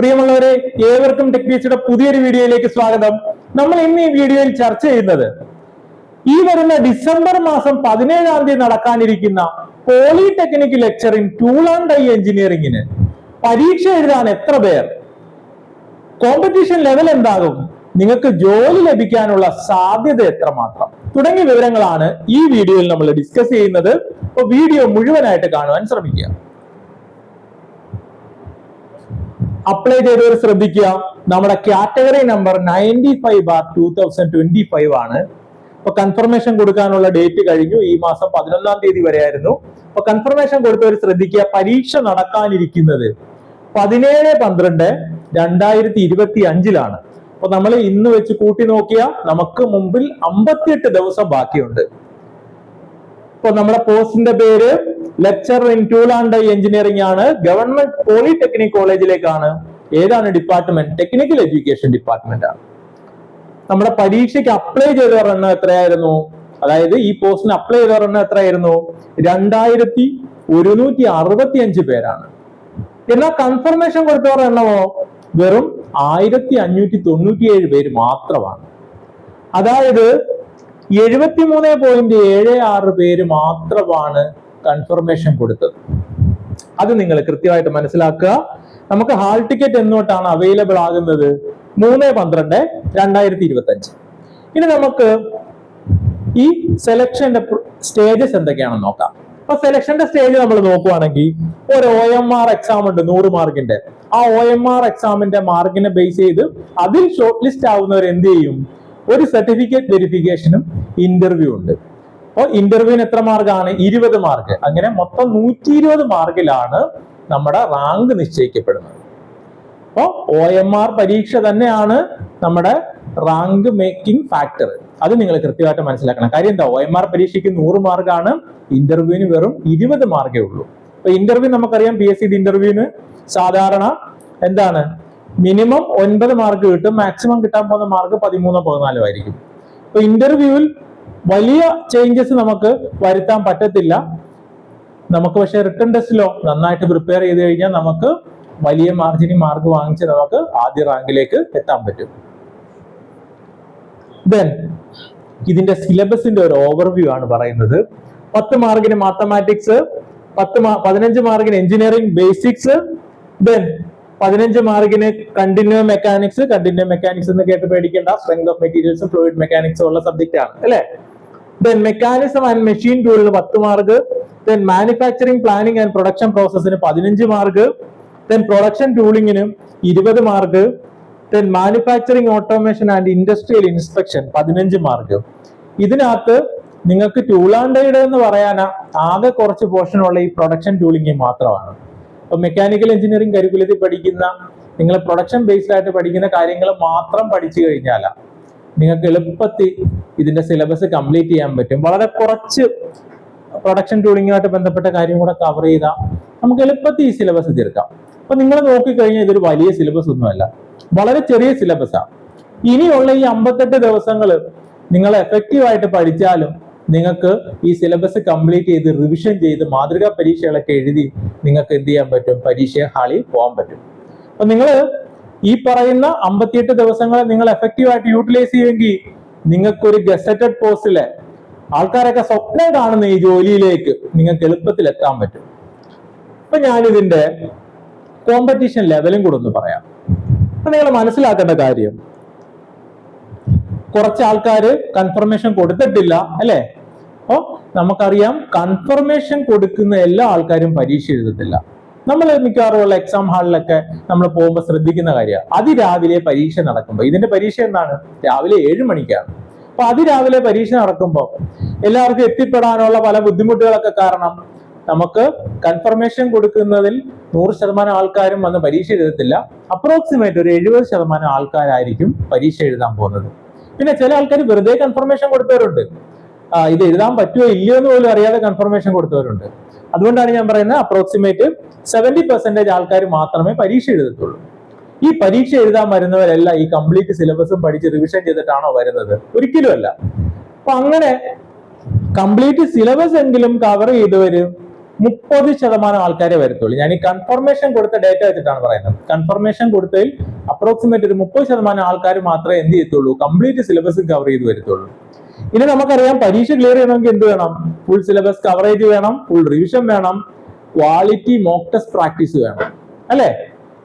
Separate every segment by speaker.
Speaker 1: പ്രിയമുള്ളവരെ ഏവർക്കും ടെക്നീസിയുടെ പുതിയൊരു വീഡിയോയിലേക്ക് സ്വാഗതം. നമ്മൾ ഇന്ന് ഈ വീഡിയോയിൽ ചർച്ച ചെയ്യുന്നത് ഈ വരുന്ന ഡിസംബർ മാസം പതിനേഴാം തീയതി നടക്കാനിരിക്കുന്ന polytechnic lecturer in tool and die എഞ്ചിനീയറിംഗിന് പരീക്ഷ എഴുതാൻ എത്ര പേർ? കോമ്പറ്റീഷൻ ലെവൽ എന്താകും? നിങ്ങൾക്ക് ജോലി ലഭിക്കാനുള്ള സാധ്യത എത്രമാത്രം? തുടങ്ങിയ വിവരങ്ങളാണ് ഈ വീഡിയോയിൽ നമ്മൾ ഡിസ്കസ് ചെയ്യുന്നത്. അപ്പോൾ വീഡിയോ മുഴുവനായിട്ട് കാണുവാൻ ശ്രമിക്കുക. അപ്ലൈ ചെയ്തവർ ശ്രദ്ധിക്കുക. നമ്മുടെ category number ninety five bar two thousand twenty five ആണ്. ഇപ്പൊ കൺഫർമേഷൻ കൊടുക്കാനുള്ള ഡേറ്റ് കഴിഞ്ഞു. ഈ മാസം പതിനൊന്നാം തീയതി വരെയായിരുന്നു. അപ്പൊ കൺഫർമേഷൻ കൊടുത്തവർ ശ്രദ്ധിക്കുക. പരീക്ഷ നടക്കാനിരിക്കുന്നത് പതിനേഴ് പന്ത്രണ്ട് രണ്ടായിരത്തി ഇരുപത്തി അഞ്ചിലാണ് അപ്പൊ നമ്മൾ ഇന്ന് വെച്ച് കൂട്ടി നോക്കിയാൽ നമുക്ക് മുമ്പിൽ അമ്പത്തിയെട്ട് ദിവസം ബാക്കിയുണ്ട്. ഇപ്പൊ നമ്മുടെ പോസ്റ്റിന്റെ പേര് lecturer in tool and engineering ആണ്. ഗവൺമെന്റ് പോളിടെക്നിക് കോളേജിലേക്കാണ് ഏതാണ് ഡിപ്പാർട്ട്മെന്റ് ടെക്നിക്കൽ എഡ്യൂക്കേഷൻ ഡിപ്പാർട്ട്മെന്റ് ആണ്. നമ്മുടെ പരീക്ഷയ്ക്ക് അപ്ലൈ ചെയ്തവർ എണ്ണം എത്രയായിരുന്നു? അതായത് ഈ പോസ്റ്റിന് അപ്ലൈ ചെയ്തവർ എണ്ണം എത്രയായിരുന്നു? രണ്ടായിരത്തി ഒരുന്നൂറ്റി അറുപത്തി അഞ്ച് പേരാണ്. എന്നാൽ കൺഫർമേഷൻ കൊടുത്തവരുടെ എണ്ണമോ? വെറും ആയിരത്തി അഞ്ഞൂറ്റി തൊണ്ണൂറ്റിയേഴ് പേര് മാത്രമാണ്. അതായത് എഴുപത്തി മൂന്ന് പോയിന്റ് ഏഴ് ആറ് പേര് മാത്രമാണ് കൺഫർമേഷൻ കൊടുത്തത്. അത് നിങ്ങൾ കൃത്യമായിട്ട് മനസ്സിലാക്കുക. നമുക്ക് ഹാൾ ടിക്കറ്റ് എന്നോട്ടാണ് അവൈലബിൾ ആകുന്നത് മൂന്ന് പന്ത്രണ്ട് രണ്ടായിരത്തി ഇരുപത്തി അഞ്ച് ഇനി നമുക്ക് ഈ സെലക്ഷന്റെ സ്റ്റേജസ് എന്തൊക്കെയാണെന്ന് നോക്കാം. അപ്പൊ സെലക്ഷന്റെ സ്റ്റേജ് നമ്മൾ നോക്കുവാണെങ്കിൽ ഒരു ഒ എം ആർ എക്സാം ഉണ്ട് നൂറ് മാർക്കിന്റെ ആ ഒ എം ആർ എക്സാമിന്റെ മാർക്കിനെ ബേസ് ചെയ്ത് അതിൽ ഷോർട്ട് ലിസ്റ്റ് ആവുന്നവർ എന്ത് ചെയ്യും? ഒരു സർട്ടിഫിക്കറ്റ് വെരിഫിക്കേഷനും ഇന്റർവ്യൂ ഉണ്ട്. അപ്പോൾ ഇന്റർവ്യൂവിന് എത്ര മാർക്കാണ് ഇരുപത് മാർക്ക് അങ്ങനെ മൊത്തം നൂറ്റി ഇരുപത് മാർക്കിലാണ് നമ്മുടെ റാങ്ക് നിശ്ചയിക്കപ്പെടുന്നത്. അപ്പോൾ ഒ എം ആർ പരീക്ഷ തന്നെയാണ് നമ്മുടെ റാങ്ക് മേക്കിംഗ് ഫാക്ടർ അത് നിങ്ങൾ കൃത്യമായിട്ട് മനസ്സിലാക്കണം. കാര്യം എന്താ? ഒ എം ആർ പരീക്ഷയ്ക്ക് നൂറ് മാർക്കാണ് ഇന്റർവ്യൂവിന് വെറും ഇരുപത് മാർക്കേ ഉള്ളൂ. അപ്പൊ ഇന്റർവ്യൂ നമുക്കറിയാം പി എസ് സി ഇന്റർവ്യൂവിന് സാധാരണ എന്താണ്? മിനിമം ഒൻപത് മാർക്ക് കിട്ടും. മാക്സിമം കിട്ടാൻ പോകുന്ന മാർക്ക് പതിമൂന്നോ പതിനാലോ ആയിരിക്കും. അപ്പൊ ഇന്റർവ്യൂവിൽ വലിയ ചേഞ്ചസ് നമുക്ക് വരുത്താൻ പറ്റത്തില്ല. നമുക്ക് പക്ഷെ റിട്ടേൺ ടെസ്റ്റിലോ നന്നായിട്ട് പ്രിപ്പയർ ചെയ്ത് കഴിഞ്ഞാൽ നമുക്ക് വലിയ മാർജിനി മാർക്ക് വാങ്ങിച്ച് നമുക്ക് ആദ്യ റാങ്കിലേക്ക് എത്താൻ പറ്റും. ദെൻ ഇതിന്റെ സിലബസിന്റെ ഒരു ഓവർവ്യൂ ആണ് പറയുന്നത്. പത്ത് മാർക്കിന് മാത്തമാറ്റിക്സ് പത്ത് പതിനഞ്ച് മാർക്കിന് എഞ്ചിനീയറിംഗ് ബേസിക്സ് ദെൻ പതിനഞ്ച് മാർക്കിന് കണ്ടിന്യൂ മെക്കാനിക്സ് കണ്ടിന്യൂ മെക്കാനിക്സ് എന്ന് കേട്ട് പേടിക്കേണ്ട. Strength of materials fluid mechanics ഉള്ള സബ്ജക്റ്റ് ആണ് അല്ലെ? ദെൻ മെക്കാനിസം ആൻഡ് മെഷീൻ ടൂളിന് പത്ത് mark then manufacturing planning and production പ്രോസസ്സിന് പതിനഞ്ച് മാർക്ക് ദെൻ പ്രൊഡക്ഷൻ ടൂളിങ്ങിന് ഇരുപത് mark then manufacturing automation and industrial inspection പതിനഞ്ച് മാർക്ക് ഇതിനകത്ത് നിങ്ങൾക്ക് ടൂൾ ആൻഡ് ഡൈഡ് എന്ന് പറയാനാ ആകെ കുറച്ച് പോർഷൻ ഉള്ള ഈ പ്രൊഡക്ഷൻ ടൂളിംഗ് മാത്രമാണ്. അപ്പൊ മെക്കാനിക്കൽ എഞ്ചിനീയറിംഗ് കരിക്കുലത്തിൽ പഠിക്കുന്ന നിങ്ങൾ പ്രൊഡക്ഷൻ ബേസ്ഡ് ആയിട്ട് പഠിക്കുന്ന കാര്യങ്ങൾ മാത്രം പഠിച്ചു കഴിഞ്ഞാൽ നിങ്ങൾക്ക് എളുപ്പത്തിൽ ഇതിന്റെ സിലബസ് കംപ്ലീറ്റ് ചെയ്യാൻ പറ്റും. വളരെ കുറച്ച് പ്രൊഡക്ഷൻ ടൂളിങ്ങുമായിട്ട് ബന്ധപ്പെട്ട കാര്യം കൂടെ കവർ ചെയ്താൽ നമുക്ക് എളുപ്പത്തിൽ ഈ സിലബസ് തീർക്കാം. അപ്പൊ നിങ്ങൾ നോക്കിക്കഴിഞ്ഞാൽ ഇതൊരു വലിയ സിലബസ് ഒന്നുമല്ല. വളരെ ചെറിയ സിലബസാണ് ഇനിയുള്ള ഈ അമ്പത്തെട്ട് ദിവസങ്ങൾ നിങ്ങൾ എഫക്റ്റീവ് ആയിട്ട് പഠിച്ചാലും നിങ്ങൾക്ക് ഈ സിലബസ് കംപ്ലീറ്റ് ചെയ്ത് റിവിഷൻ ചെയ്ത് മാതൃകാ പരീക്ഷകളൊക്കെ എഴുതി നിങ്ങൾക്ക് എന്ത് ചെയ്യാൻ പറ്റും? പരീക്ഷ ഹാളിൽ പോകാൻ പറ്റും. അപ്പൊ നിങ്ങൾ ഈ പറയുന്ന അമ്പത്തിയെട്ട് ദിവസങ്ങളെ നിങ്ങൾ എഫക്റ്റീവ് ആയിട്ട് യൂട്ടിലൈസ് ചെയ്യുമെങ്കിൽ നിങ്ങൾക്ക് ഒരു ഗസറ്റഡ് പോസ്റ്റിലെ ആൾക്കാരൊക്കെ സ്വപ്നം കാണുന്ന ഈ ജോലിയിലേക്ക് നിങ്ങൾക്ക് എളുപ്പത്തിൽ എത്താൻ പറ്റും. അപ്പൊ ഞാനിതിന്റെ കോമ്പറ്റീഷൻ ലെവലും കൂടെ ഒന്ന് പറയാം. അപ്പൊ നിങ്ങൾ മനസ്സിലാക്കേണ്ട കാര്യം കുറച്ച് ആൾക്കാർ കൺഫർമേഷൻ കൊടുത്തിട്ടില്ല അല്ലെ? അപ്പോ നമുക്കറിയാം കൺഫർമേഷൻ കൊടുക്കുന്ന എല്ലാ ആൾക്കാരും പരീക്ഷ എഴുതത്തില്ല. നമ്മൾ മിക്കവാറും ഉള്ള എക്സാം ഹാളിലൊക്കെ നമ്മൾ പോകുമ്പോൾ ശ്രദ്ധിക്കുന്ന കാര്യമാണ്. അതിരാവിലെ പരീക്ഷ നടക്കുമ്പോൾ ഇതിന്റെ പരീക്ഷ എന്താണ്? രാവിലെ ഏഴ് മണിക്കാണ്. അപ്പൊ അതിരാവിലെ പരീക്ഷ നടക്കുമ്പോൾ എല്ലാവർക്കും എത്തിപ്പെടാനുള്ള പല ബുദ്ധിമുട്ടുകളൊക്കെ കാരണം നമുക്ക് കൺഫർമേഷൻ കൊടുക്കുന്നതിൽ നൂറ് ശതമാനം ആൾക്കാരും വന്ന് പരീക്ഷ എഴുതത്തില്ല. അപ്രോക്സിമേറ്റ് ഒരു എഴുപത് ശതമാനം ആൾക്കാരായിരിക്കും പരീക്ഷ എഴുതാൻ പോകുന്നത്. പിന്നെ ചില ആൾക്കാർ വെറുതെ കൺഫർമേഷൻ കൊടുത്തവരുണ്ട്. ഇത് എഴുതാൻ പറ്റുമോ ഇല്ലയോ എന്ന് പോലും അറിയാതെ കൺഫർമേഷൻ കൊടുത്തവരുണ്ട്. അതുകൊണ്ടാണ് ഞാൻ പറയുന്നത് അപ്രോക്സിമേറ്റ് സെവന്റി പെർസെന്റേജ് ആൾക്കാർ മാത്രമേ പരീക്ഷ എഴുതത്തുള്ളൂ. ഈ പരീക്ഷ എഴുതാൻ വരുന്നവരെല്ലാം ഈ കംപ്ലീറ്റ് സിലബസും പഠിച്ച് റിവിഷൻ ചെയ്തിട്ടാണോ വരുന്നത്? ഒരിക്കലും അല്ല. അപ്പൊ അങ്ങനെ കംപ്ലീറ്റ് സിലബസ് എങ്കിലും കവർ ചെയ്തവര് മുപ്പത് ശതമാനം ആൾക്കാരെ വരത്തുള്ളൂ. ഞാൻ ഈ കൺഫർമേഷൻ കൊടുത്ത ഡേറ്റ വെച്ചിട്ടാണ് പറയുന്നത്. കൺഫർമേഷൻ കൊടുത്തതിൽ അപ്രോക്സിമേറ്റ് ഒരു മുപ്പത് ശതമാനം ആൾക്കാർ മാത്രമേ എന്ത് ചെയ്യത്തുള്ളൂ? കംപ്ലീറ്റ് സിലബസ് കവർ ചെയ്ത് വരത്തുള്ളൂ. ഇനി നമുക്കറിയാം പരീക്ഷ ക്ലിയർ ചെയ്യണമെങ്കിൽ എന്ത് വേണം? ഫുൾ സിലബസ് കവറേജ് വേണം ഫുൾ റിവിഷൻ വേണം ക്വാളിറ്റി മോക്ക് ടെസ്റ്റ് പ്രാക്ടീസ് വേണം. അല്ലേ?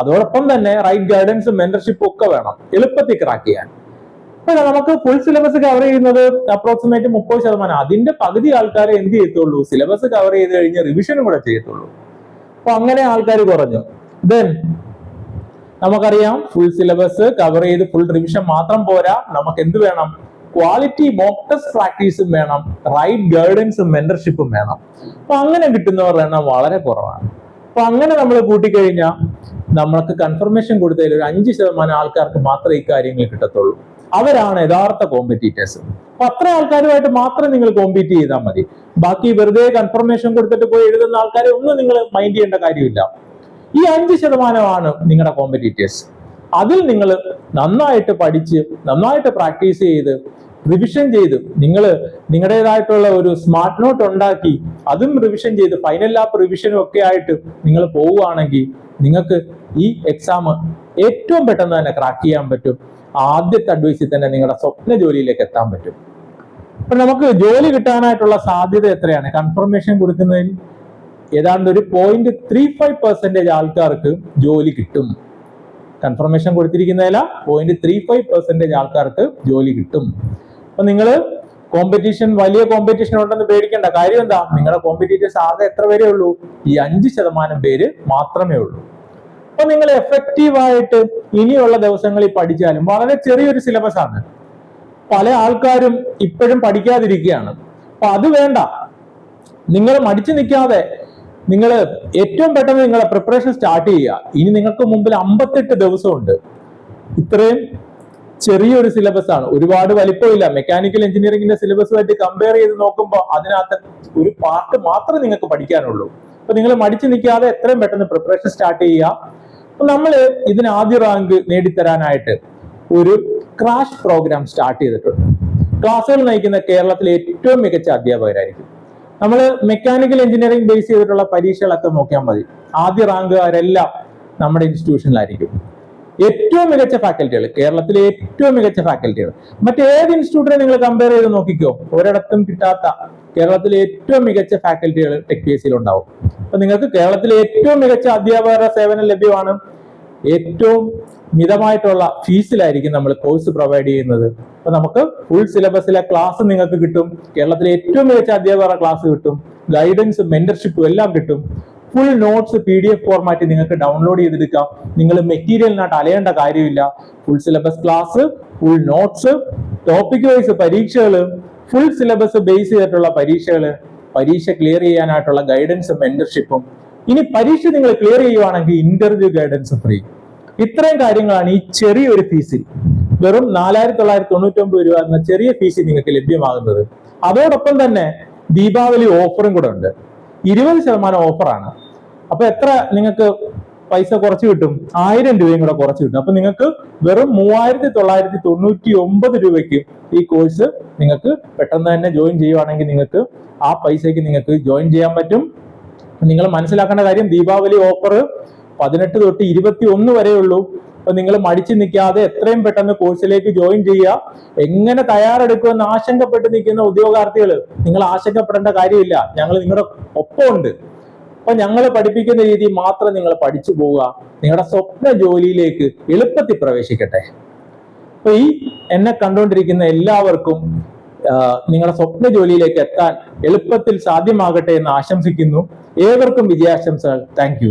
Speaker 1: അതോടൊപ്പം തന്നെ റൈറ്റ് ഗൈഡൻസും മെന്റർഷിപ്പും ഒക്കെ വേണം എളുപ്പത്തിൽ ക്രാക്ക് ചെയ്യാൻ. അപ്പൊ നമുക്ക് ഫുൾ സിലബസ് കവർ ചെയ്യുന്നത് അപ്രോക്സിമേറ്റ് മുപ്പത് ശതമാനം. അതിന്റെ പകുതി ആൾക്കാരെ എന്ത് ചെയ്യത്തുള്ളൂ? സിലബസ് കവർ ചെയ്ത് കഴിഞ്ഞ് റിവിഷനും കൂടെ ചെയ്യത്തുള്ളൂ. അപ്പൊ അങ്ങനെ ആൾക്കാർ കുറഞ്ഞു. ദെൻ നമുക്കറിയാം ഫുൾ സിലബസ് കവർ ചെയ്ത് ഫുൾ റിവിഷൻ മാത്രം പോരാ. നമുക്ക് എന്ത് വേണം? ക്വാളിറ്റി മോക്ക് ടെസ്റ്റ് പ്രാക്ടീസും വേണം. റൈറ്റ് ഗൈഡൻസും മെന്റർഷിപ്പും വേണം. അപ്പൊ അങ്ങനെ കിട്ടുന്നവരുടെ എണ്ണം വളരെ കുറവാണ്. അപ്പൊ അങ്ങനെ നമ്മൾ കൂട്ടിക്കഴിഞ്ഞാൽ നമ്മൾക്ക് കൺഫർമേഷൻ കൊടുത്തതിൽ ഒരു അഞ്ച് ശതമാനം ആൾക്കാർക്ക് മാത്രമേ ഈ കാര്യങ്ങൾ കിട്ടത്തുള്ളൂ. അവരാണ് യഥാർത്ഥ കോമ്പറ്റീറ്റേഴ്സ് അപ്പൊ അത്ര ആൾക്കാരുമായിട്ട് മാത്രം നിങ്ങൾ കോമ്പീറ്റ് ചെയ്താൽ മതി. ബാക്കി വെറുതെ കൺഫർമേഷൻ കൊടുത്തിട്ട് പോയി എഴുതുന്ന ആൾക്കാരെ ഒന്നും നിങ്ങൾ മൈൻഡ് ചെയ്യേണ്ട കാര്യമില്ല. ഈ അഞ്ച് ശതമാനമാണ് നിങ്ങളുടെ കോമ്പറ്റീറ്റേഴ്സ് അതിൽ നിങ്ങൾ നന്നായിട്ട് പഠിച്ച് നന്നായിട്ട് പ്രാക്ടീസ് ചെയ്ത് റിവിഷൻ ചെയ്ത് നിങ്ങൾ നിങ്ങളുടേതായിട്ടുള്ള ഒരു സ്മാർട്ട് നോട്ട് ഉണ്ടാക്കി അതും റിവിഷൻ ചെയ്ത് ഫൈനൽ ലാപ്പ് റിവിഷനും ഒക്കെ ആയിട്ട് നിങ്ങൾ പോവുകയാണെങ്കിൽ നിങ്ങൾക്ക് ഈ എക്സാം ഏറ്റവും പെട്ടെന്ന് തന്നെ ക്രാക്ക് ചെയ്യാൻ പറ്റും. ആദ്യത്തെ അഡ്വൈസിൽ തന്നെ നിങ്ങളുടെ സ്വപ്ന ജോലിയിലേക്ക് എത്താൻ പറ്റും. അപ്പൊ നമുക്ക് ജോലി കിട്ടാനായിട്ടുള്ള സാധ്യത എത്രയാണ്? കൺഫർമേഷൻ കൊടുക്കുന്നതിൽ ഏതാണ്ട് ഒരു പോയിന്റ് ത്രീ ഫൈവ് പെർസെന്റേജ് ആൾക്കാർക്ക് ജോലി കിട്ടും. കൺഫർമേഷൻ കൊടുത്തിരിക്കുന്നതില പോയിന്റ് ത്രീ ഫൈവ് പെർസെന്റേജ് ആൾക്കാർക്ക് ജോലി കിട്ടും. അപ്പൊ നിങ്ങൾ കോമ്പറ്റീഷൻ വലിയ കോമ്പറ്റീഷൻ ഉണ്ടെന്ന് പേടിക്കേണ്ട. കാര്യം എന്താ? നിങ്ങളുടെ കോമ്പറ്റീറ്റേഴ്സ് ആകെ എത്ര പേരേ ഉള്ളൂ? ഈ അഞ്ച് ശതമാനം പേര് മാത്രമേ ഉള്ളൂ. അപ്പൊ നിങ്ങൾ എഫക്റ്റീവ് ആയിട്ട് ഇനിയുള്ള ദിവസങ്ങളിൽ പഠിച്ചാലും വളരെ ചെറിയൊരു സിലബസ് ആണ്. പല ആൾക്കാരും ഇപ്പോഴും പഠിക്കാതിരിക്കുകയാണ്. അപ്പൊ അത് വേണ്ട. നിങ്ങൾ മടിച്ചു നിൽക്കാതെ നിങ്ങൾ ഏറ്റവും പെട്ടെന്ന് നിങ്ങളെ പ്രിപ്പറേഷൻ സ്റ്റാർട്ട് ചെയ്യുക. ഇനി നിങ്ങൾക്ക് മുമ്പിൽ അമ്പത്തെട്ട് ദിവസമുണ്ട്. ഇത്രയും ചെറിയൊരു സിലബസ് ആണ്. ഒരുപാട് വലിപ്പമില്ല. മെക്കാനിക്കൽ എഞ്ചിനീയറിംഗിന്റെ സിലബസുമായിട്ട് കമ്പയർ ചെയ്ത് നോക്കുമ്പോൾ അതിനകത്ത് ഒരു പാർട്ട് മാത്രമേ നിങ്ങൾക്ക് പഠിക്കാനുള്ളൂ. അപ്പൊ നിങ്ങൾ മടിച്ചു നിൽക്കാതെ എത്രയും പെട്ടെന്ന് പ്രിപ്പറേഷൻ സ്റ്റാർട്ട് ചെയ്യുക. നമ്മൾ ഇതിന് ആദ്യ റാങ്ക് നേടിത്തരാനായിട്ട് ഒരു ക്രാഷ് പ്രോഗ്രാം സ്റ്റാർട്ട് ചെയ്തിട്ടുണ്ട്. ക്ലാസ്സുകൾ നയിക്കുന്ന കേരളത്തിലെ ഏറ്റവും മികച്ച അധ്യാപകരായിരിക്കും. നമ്മൾ മെക്കാനിക്കൽ എഞ്ചിനീയറിംഗ് ബേസ് ചെയ്തിട്ടുള്ള പരീക്ഷകളൊക്കെ നോക്കിയാൽ മതി. ആദ്യ റാങ്കുകാരെല്ലാം നമ്മുടെ ഇൻസ്റ്റിറ്റ്യൂഷനിലായിരിക്കും ഏറ്റവും മികച്ച ഫാക്കൽറ്റികൾ കേരളത്തിലെ ഏറ്റവും മികച്ച ഫാക്കൽറ്റികൾ മറ്റേത് ഇൻസ്റ്റിറ്റ്യൂട്ടിനെ നിങ്ങൾ കമ്പയർ ചെയ്ത് നോക്കിക്കോ? ഒരിടത്തും കിട്ടാത്ത കേരളത്തിലെ ഏറ്റവും മികച്ച ഫാക്കൽറ്റികൾ ടെക് പി എസ് ഉണ്ടാവും. അപ്പൊ നിങ്ങൾക്ക് കേരളത്തിലെ ഏറ്റവും മികച്ച അധ്യാപകരുടെ സേവനം ലഭ്യമാണ്. ഏറ്റവും മിതമായിട്ടുള്ള ഫീസിലായിരിക്കും നമ്മൾ കോഴ്സ് പ്രൊവൈഡ് ചെയ്യുന്നത്. അപ്പൊ നമുക്ക് ഫുൾ സിലബസിലെ ക്ലാസ് നിങ്ങൾക്ക് കിട്ടും. കേരളത്തിലെ ഏറ്റവും മികച്ച അധ്യാപകരുടെ ക്ലാസ് കിട്ടും. ഗൈഡൻസ് മെന്റർഷിപ്പും എല്ലാം കിട്ടും. Full notes P D F format നിങ്ങൾക്ക് ഡൗൺലോഡ് ചെയ്തെടുക്കാം. നിങ്ങൾ മെറ്റീരിയലിനായിട്ട് അലയേണ്ട കാര്യമില്ല. Full syllabus class full notes topic wise പരീക്ഷകൾ ഫുൾ സിലബസ് ബേസ് ചെയ്തിട്ടുള്ള പരീക്ഷകൾ പരീക്ഷ ക്ലിയർ ചെയ്യാനായിട്ടുള്ള ഗൈഡൻസും മെന്റർഷിപ്പും ഇനി പരീക്ഷ നിങ്ങൾ ക്ലിയർ ചെയ്യുവാണെങ്കിൽ ഇന്റർവ്യൂ ഗൈഡൻസ് ഫ്രീ ഇത്രയും കാര്യങ്ങളാണ് ഈ ചെറിയൊരു ഫീസിൽ വെറും നാലായിരത്തി തൊള്ളായിരത്തി തൊണ്ണൂറ്റി ഒമ്പത് രൂപ എന്ന ചെറിയ ഫീസിൽ നിങ്ങൾക്ക് ലഭ്യമാകുന്നത്. അതോടൊപ്പം തന്നെ ദീപാവലി ഓഫറും കൂടെ ഉണ്ട്. ഇരുപത് ശതമാനം ഓഫറാണ്. അപ്പൊ എത്ര നിങ്ങൾക്ക് പൈസ കുറച്ച് കിട്ടും? ആയിരം രൂപയും കൂടെ കുറച്ച് കിട്ടും. അപ്പൊ നിങ്ങൾക്ക് വെറും മൂവായിരത്തി തൊള്ളായിരത്തി തൊണ്ണൂറ്റി ഒമ്പത് രൂപയ്ക്ക് ഈ കോഴ്സ് നിങ്ങൾക്ക് പെട്ടെന്ന് തന്നെ ജോയിൻ ചെയ്യുവാണെങ്കിൽ നിങ്ങൾക്ക് ആ പൈസയ്ക്ക് നിങ്ങൾക്ക് ജോയിൻ ചെയ്യാൻ പറ്റും. നിങ്ങൾ മനസ്സിലാക്കേണ്ട കാര്യം ദീപാവലി ഓഫർ പതിനെട്ട് തൊട്ട് ഇരുപത്തി ഒന്ന് വരെ ഉള്ളൂ അപ്പൊ നിങ്ങൾ മടിച്ചു നിൽക്കാതെ എത്രയും പെട്ടെന്ന് കോഴ്സിലേക്ക് ജോയിൻ ചെയ്യുക. എങ്ങനെ തയ്യാറെടുക്കുമെന്ന് ആശങ്കപ്പെട്ട് നിൽക്കുന്ന ഉദ്യോഗാർത്ഥികൾ നിങ്ങൾ ആശങ്കപ്പെടേണ്ട കാര്യമില്ല. ഞങ്ങൾ നിങ്ങളുടെ ഒപ്പമുണ്ട്. അപ്പൊ ഞങ്ങൾ പഠിപ്പിക്കുന്ന രീതി മാത്രം നിങ്ങൾ പഠിച്ചു പോവുക. നിങ്ങളുടെ സ്വപ്ന ജോലിയിലേക്ക് എളുപ്പത്തിൽ പ്രവേശിക്കട്ടെ. അപ്പൊ ഈ എന്നെ കണ്ടുകൊണ്ടിരിക്കുന്ന എല്ലാവർക്കും നിങ്ങളുടെ സ്വപ്ന ജോലിയിലേക്ക് എത്താൻ എളുപ്പത്തിൽ സാധ്യമാകട്ടെ എന്ന് ആശംസിക്കുന്നു. ഏവർക്കും വിജയാശംസകൾ. താങ്ക്